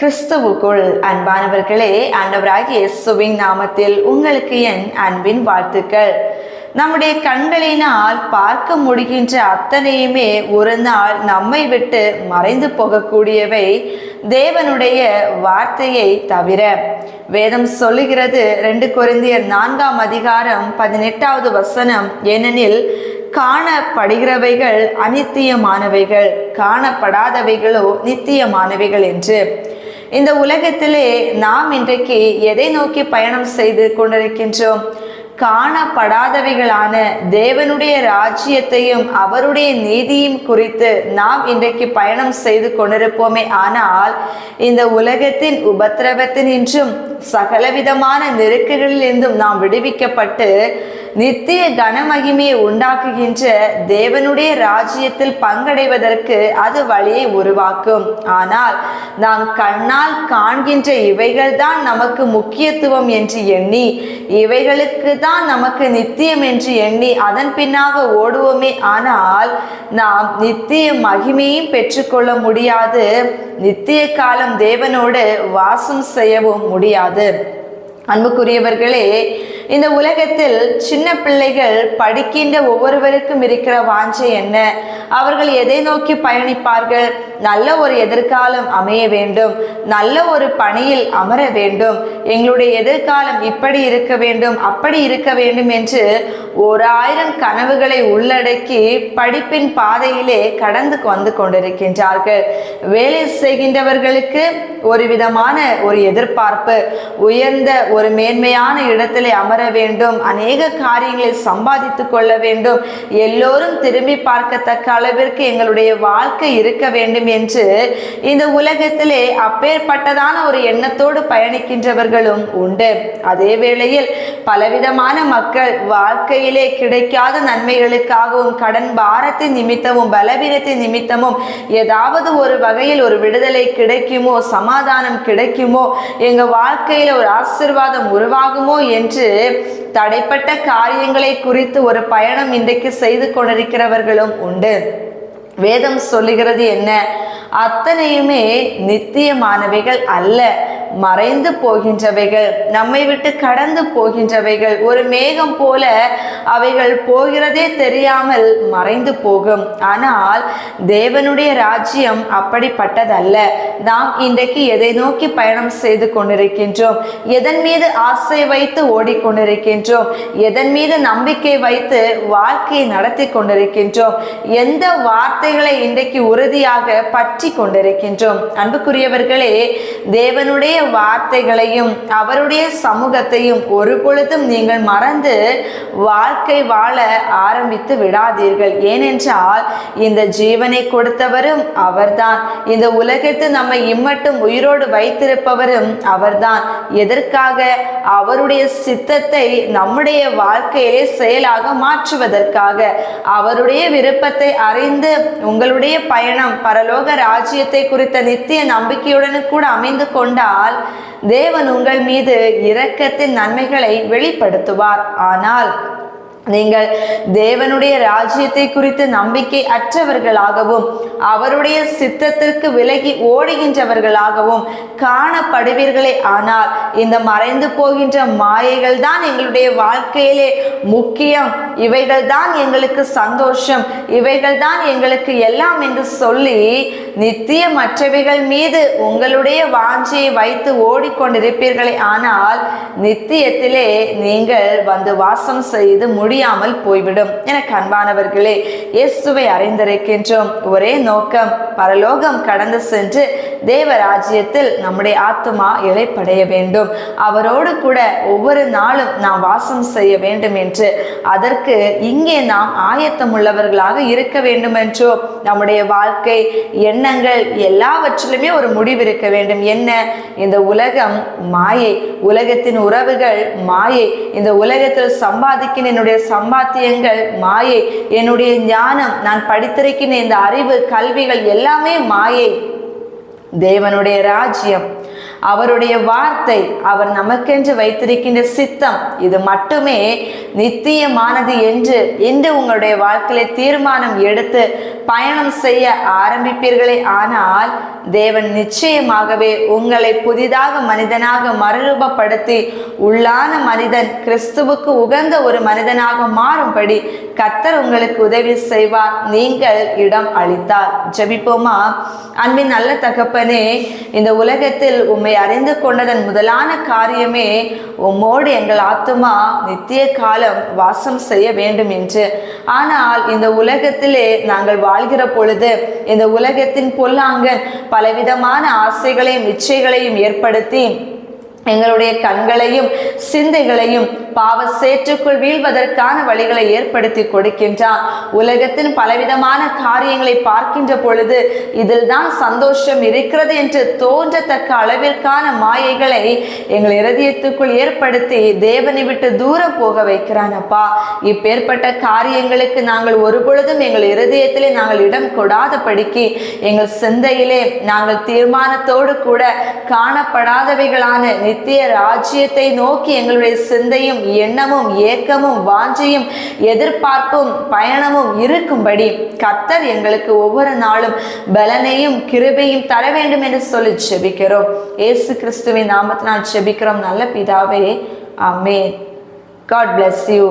கிறிஸ்துவுக்குள் அன்பானவர்களே ஆண்டவராகிய இயேசுவின் நாமத்தில் உங்களுக்கு என் அன்பின் வாழ்த்துக்கள். நம்முடைய கண்களினால் பார்க்க முடிகின்ற அத்தனையுமே ஒரு நாள் நம்மை விட்டு மறைந்து போகக்கூடியவை தேவனுடைய வார்த்தையை தவிர. வேதம் சொல்லுகிறது ரெண்டு குறைந்தியர் நான்காம் அதிகாரம் பதினெட்டாவது வசனம். ஏனெனில் காணப்படுகிறவைகள் அனித்தியமானவைகள் காணப்படாதவைகளோ நித்தியமானவைகள் என்று. இந்த உலகத்திலே நாம் இன்றைக்கு எதை நோக்கி பயணம் செய்து கொண்டிருக்கின்றோம்? காணப்படாதவைகளான தேவனுடைய ராஜ்யத்தையும் அவருடைய நீதியும் குறித்து நாம் இன்றைக்கு பயணம் செய்து கொண்டிருப்போமே. ஆனால் இந்த உலகத்தின் உபத்திரவத்தினின்றும் சகலவிதமான நெருக்குகளிலிருந்தும் நாம் விடுவிக்கப்பட்டு நித்திய கனமகிமையை உண்டாக்குகின்ற தேவனுடைய ராஜ்யத்தில் பங்கடைவதற்கு அது வழியை உருவாக்கும். ஆனால் நாம் கண்ணால் காண்கின்ற இவைகள் தான் நமக்கு முக்கியத்துவம் என்று எண்ணி இவைகளுக்கு தான் நமக்கு நித்தியம் என்று எண்ணி அதன் பின்னாக ஓடுவோமே. ஆனால் நாம் நித்திய மகிமையும் பெற்றுக்கொள்ள முடியாது. நித்திய காலம் தேவனோடு வாசம் செய்யவும் முடியாது. அன்புக்குரியவர்களே இந்த உலகத்தில் சின்ன பிள்ளைகள் படிக்கின்ற ஒவ்வொருவருக்கும் இருக்கிற வாஞ்சை என்ன? அவர்கள் எதை நோக்கி பயணிப்பார்கள்? நல்ல ஒரு எதிர்காலம் அமைய வேண்டும். நல்ல ஒரு பணியில் அமர வேண்டும். எங்களுடைய எதிர்காலம் இப்படி இருக்க வேண்டும் அப்படி இருக்க வேண்டும் என்று ஓர் ஆயிரம் கனவுகளை உள்ளடக்கி படிப்பின் பாதையிலே கடந்து வந்து கொண்டிருக்கின்றார்கள். வேலை செய்கின்றவர்களுக்கு ஒரு விதமான ஒரு எதிர்பார்ப்பு. உயர்ந்த ஒரு மேன்மையான இடத்திலே அமர வேண்டும். அநேக காரியங்களை சம்பாதித்து கொள்ள வேண்டும். எல்லோரும் திரும்பி பார்க்கத்தக்க அளவிற்கு எங்களுடைய வாழ்க்கை இருக்க வேண்டும் என்று இந்த உலகத்திலே அப்பேற்பட்டதான ஒரு எண்ணத்தோடு பயணிக்கின்றவர்களும் உண்டு. அதே வேளையில் பலவிதமான மக்கள் வாழ்க்கையிலே கிடைக்காத நன்மைகளுக்காகவும் கடன் பாரத்தை நிமித்தமும் பலவீனத்தை நிமித்தமும் ஏதாவது ஒரு வகையில் ஒரு விடுதலை கிடைக்குமோ சமாதானம் கிடைக்குமோ எங்கள் வாழ்க்கையில் ஒரு ஆசிர்வாதம் உருவாகுமோ என்று தடைப்பட்ட காரியங்களை குறித்து ஒரு பயணம் இன்றைக்கு செய்து கொண்டிருக்கிறவர்களும் உண்டு. வேதம் சொல்லுகிறது என்ன? அத்தனையுமே நித்தியமானவைகள் அல்ல. மறைந்து போகின்றவைகள் நம்மை விட்டு கடந்து போகின்றவைகள். ஒரு மேகம் போல அவைகள் போகிறதே தெரியாமல் மறைந்து போகும். ஆனால் தேவனுடைய ராஜ்யம் அப்படிப்பட்டதல்ல. நாம் இன்றைக்கு எதை நோக்கி பயணம் செய்து கொண்டிருக்கின்றோம்? எதன் மீது ஆசை வைத்து ஓடிக்கொண்டிருக்கின்றோம்? எதன் மீது நம்பிக்கை வைத்து வாழ்க்கையை நடத்தி கொண்டிருக்கின்றோம்? எந்த வார்த்தைகளை இன்றைக்கு உறுதியாக பற்றி கொண்டிருக்கின்றோம்? அன்புக்குரியவர்களே தேவனுடைய வார்த்தைகளையும் அவருடைய சமூகத்தையும் ஒரு பொழுதும் நீங்கள் மறந்து வாழ்க்கை வாழ ஆரம்பித்து விடாதீர்கள். ஏனென்றால் இந்த ஜீவனை கொடுத்தவரும் அவர்தான். இந்த உலகத்தில் நம்மை இம்மட்டும் உயிரோடு வைத்திருப்பவரும் அவர்தான். எதற்காக? அவருடைய சித்தத்தை நம்முடைய வாழ்க்கையிலே செயலாக மாற்றுவதற்காக. அவருடைய விருப்பத்தை அறிந்து உங்களுடைய பயணம் பரலோக ராஜ்யத்தை குறித்த நித்திய நம்பிக்கையுடன் கூட அமைந்து கொண்டால் தேவன் உங்கள் மீது இரக்கத்தின் நன்மைகளை வெளிப்படுத்துவார். ஆனால் நீங்கள் தேவனுடைய ராஜ்யத்தை குறித்து நம்பிக்கை அற்றவர்களாகவும் அவருடைய சித்தத்திற்கு விலகி ஓடுகின்றவர்களாகவும் காணப்படுவீர்களே. ஆனால் இந்த மறைந்து போகின்ற மாயைகள் தான் எங்களுடைய வாழ்க்கையிலே முக்கியம். இவைகள் தான் எங்களுக்கு சந்தோஷம். இவைகள் தான் எங்களுக்கு எல்லாம் என்று சொல்லி நித்தியமற்றவைகள் மீது உங்களுடைய வாஞ்சியை வைத்து ஓடிக்கொண்டிருப்பீர்களே. ஆனால் நித்தியத்திலே நீங்கள் வந்து வாசம் செய்து முடி முடியாமல் போய்விடும். எனக்கு அன்பானவர்களே இயேசுவை அறிந்திருக்கின்றோம். ஒரே நோக்கம் பரலோகம் கடந்து சென்று தேவராஜ்யத்தில் நம்முடைய ஆத்மா இலைப்படைய வேண்டும். அவரோடு கூட ஒவ்வொரு நாளும் நாம் வாசம் செய்ய வேண்டும் என்று. அதற்கு இங்கே நாம் ஆயத்தம் உள்ளவர்களாக இருக்க வேண்டும் என்றோ நம்முடைய வாழ்க்கை எண்ணங்கள் எல்லாவற்றிலுமே ஒரு முடிவு இருக்க வேண்டும். என்ன? இந்த உலகம் மாயை. உலகத்தின் உறவுகள் மாயை. இந்த உலகத்தில் சம்பாதிக்கிற என்னுடைய சம்பாத்தியங்கள் மாயை. என்னுடைய ஞானம் நான் படித்திருக்கின்ற இந்த அறிவு கல்விகள் எல்லாமே மாயை. தேவனுடைய ராஜ்யம் அவருடைய வார்த்தை அவர் நமக்கென்று வைத்திருக்கின்ற சித்தம் இது மட்டுமே நித்தியமானது என்று இன்று உங்களுடைய வாழ்க்கையில தீர்மானம் எடுத்து பயணம் செய்ய ஆரம்பிப்பீர்களே. ஆனால் தேவன் நிச்சயமாகவே உங்களை புதிதாக மனிதனாக மறுரூபப்படுத்தி உள்ளான மனிதன் கிறிஸ்துவுக்கு உகந்த ஒரு மனிதனாக மாறும்படி கத்தர் உங்களுக்கு உதவி செய்வார். நீங்கள் இடம் அளித்தார் ஜெபிப்போமா? அன்பின் நல்ல தகப்பனே இந்த உலகத்தில் உம்மை அறிந்து கொண்டதன் முதலான காரியமே உம்மோடு எங்கள் ஆத்துமா நித்திய காலம் வாசம் செய்ய வேண்டும் என்று. ஆனால் இந்த உலகத்திலே நாங்கள் வாழ்கிற பொழுது இந்த உலகத்தின் பொல்லாங்கன் பலவிதமான ஆசைகளையும் இச்சைகளையும் ஏற்படுத்தி எங்களுடைய கண்களையும் சிந்தைகளையும் பாவ சேற்றுக்குள் வீழ்வதற்கான வழிகளை ஏற்படுத்தி கொடுக்கின்றான் உலகத்தின் பலவிதமான காரியங்களை பார்க்கின்ற பொழுது இதில் தான் சந்தோஷம் இருக்கிறது என்று தோன்றத்தக்க அளவிற்கான மாயைகளை எங்கள் இருதயத்துக்குள் ஏற்படுத்தி தேவனை விட்டு தூரம் போக வைக்கிறான் அப்பா. இப்பேற்பட்ட காரியங்களுக்கு நாங்கள் ஒரு பொழுதும் எங்கள் இருதயத்திலே நாங்கள் இடம் கொடாதபடிக்கு எங்கள் சிந்தையிலே நாங்கள் தீர்மானத்தோடு கூட காணப்படாதவைகளான நித்திய ராஜ்யத்தை நோக்கி எங்களுடைய சிந்தையும் எண்ணமும் ஏக்கமும் வாஞ்சையும் எதிர்பார்ப்பும் பயணமும் இருக்கும்படி கத்தர் எங்களுக்கு ஒவ்வொரு நாளும் பலனையும் கிருபையும் தர வேண்டும் என்று சொல்லி ஜெபிக்கிறோம். ஏசு கிறிஸ்துவின் நாமத்தினால் ஜெபிக்கிறோம். நல்ல பிதாவே அமே காட் பிளஸ் யூ